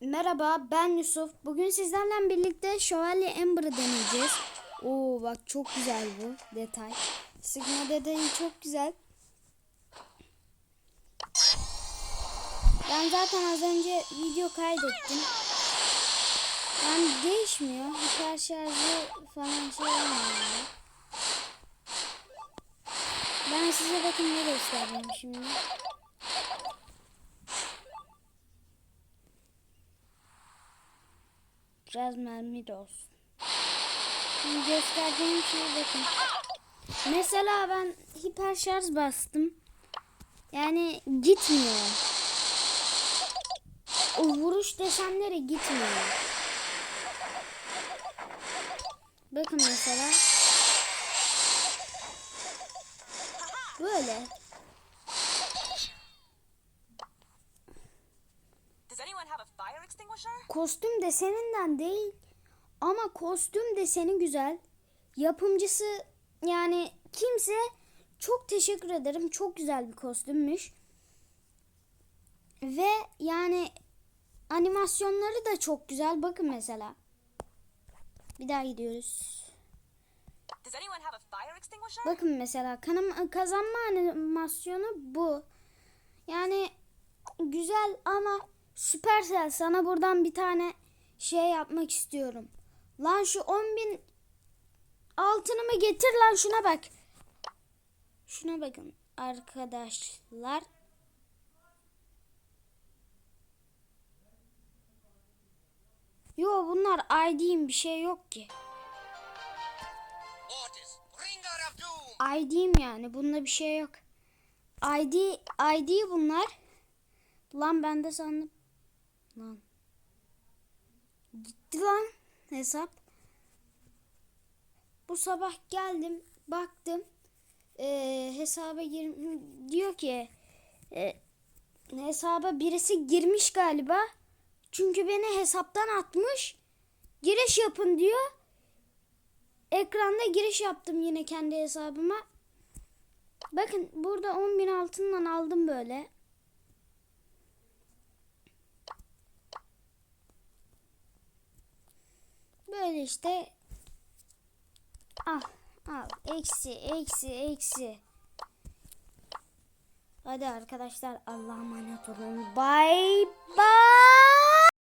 Merhaba ben Yusuf. Bugün sizlerle birlikte Şövalye Amber'ı deneyeceğiz. Oo bak çok güzel bu detay. Sıkma detayı çok güzel. Ben zaten az önce video kaydettim. Yani değişmiyor. Hiper şarjı falan şey olmuyor. Ben size bakın ne göstereyim şimdi. Biraz mermi de olsun. Şimdi gösterdiğim şeye bakın. Mesela ben hiper şarj bastım. Yani gitmiyor. O vuruş desenleri gitmiyor. Bakın mesela. Böyle. Kostüm deseninden değil ama kostüm deseni güzel. Yapımcısı yani kimse çok teşekkür ederim. Çok güzel bir kostümmüş. Ve yani animasyonları da çok güzel. Bakın mesela. Bir daha gidiyoruz. Bakın mesela kanım, kazanma animasyonu bu. Yani güzel ama Supercell sana buradan bir tane şey yapmak istiyorum. Lan şu 10 bin altınımı getir lan şuna bak. Şuna bakın arkadaşlar. Yo bunlar ID'im bir şey yok ki. ID'm yani. Bunda bir şey yok. ID ID bunlar. Lan ben de sandım. Lan. Gitti lan hesap. Bu sabah geldim, baktım. Ee, hesaba gir diyor ki e, hesaba birisi girmiş galiba. Çünkü beni hesaptan atmış. Giriş yapın diyor. Ekranda giriş yaptım yine kendi hesabıma. Bakın burada 10 bin altından aldım böyle. Böyle işte. Al al. Eksi eksi eksi. Hadi arkadaşlar Allah'a emanet olun. Bye bye.